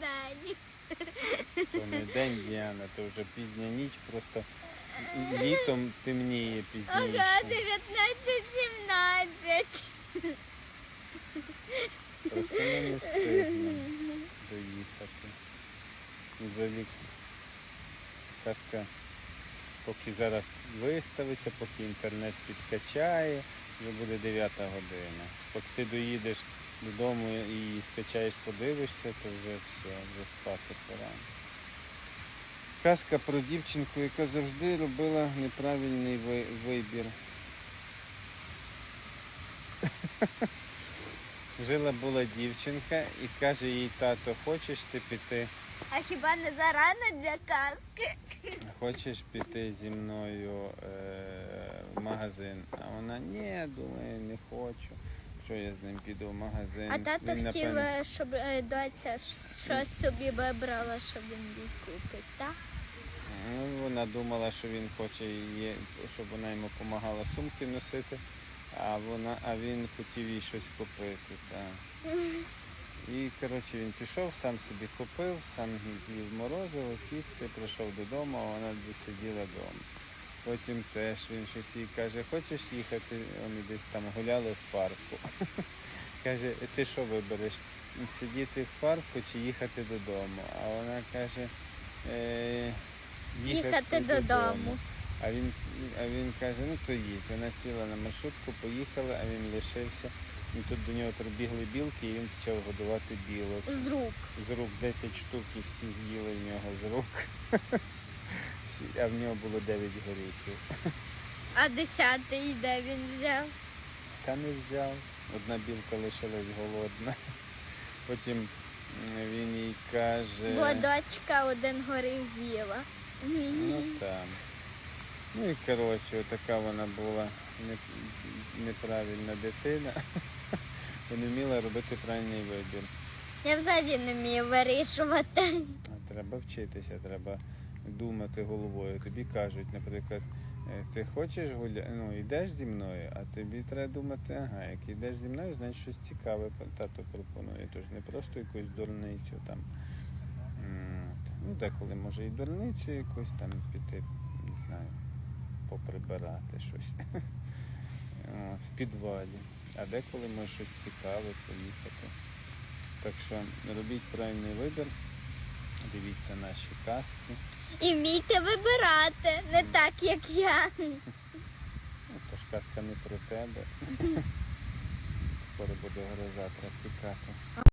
день. То не день Діана, то вже пізня ніч, просто літом темніє Ага, пізніше. 19-17. Просто ми не встигнемо доїхати. За вік казка поки зараз виставиться, поки інтернет підкачає, вже буде 9 година. Поки ти доїдеш додому і скачаєш, подивишся, то вже все, вже спати пора. Казка про дівчинку, яка завжди робила неправильний ви- вибір. Жила була дівчинка і каже їй тато, хочеш ти піти? А хіба не зарано для казки? Хочеш піти зі мною е, в магазин? А вона ні, думає, не хочу. Що я з ним піду в магазин? А тато Він, хотів, напевно, е, щоб е, доця щось собі вибрала, щоб він їй купить, так? Ну, вона думала, що він хоче її, щоб вона йому допомагала сумки носити, а вона, а він хотів їй щось купити. Так. І коротше він пішов, сам собі купив, сам з'їв морозиво, піци, прийшов додому, а вона сиділа вдома. Потім теж він щось їй каже, хочеш їхати? Вони десь там гуляли в парку. каже, ти що вибереш? Сидіти в парку чи їхати додому? А вона каже, е, Їхати додому. А він, а він каже, ну то їдь. Вона сіла на маршрутку, поїхала, а він лишився. І тут до нього прибігли білки, і він почав годувати білок. З рук. З рук 10 штук і всі з'їли в нього з рук. А в нього було 9 горіхів. А десятий де він взяв? Та не взяв. Одна білка лишилась голодна. Потім він їй каже. Бо дочка один горіх з'їла. Ну там. Ну і коротше, така вона була неправильна дитина. Бо не вміла робити правильний вибір. Я взагалі не вмію вирішувати. А Треба вчитися, треба думати головою. Тобі кажуть, наприклад, е, ти хочеш гуляти, ну йдеш зі мною, а тобі треба думати, ага, як йдеш зі мною, значить щось цікаве тато пропонує. Тож не просто якусь дурницю там. Ну, деколи може і дурницю якусь там піти, не знаю, поприбирати щось в підвалі. А деколи може щось цікаве поїхати. Так що робіть правильний вибір, дивіться наші казки. І вмійте вибирати, не так, як я. Ну, то ж казка не про тебе. Скоро буде гроза треба тікати.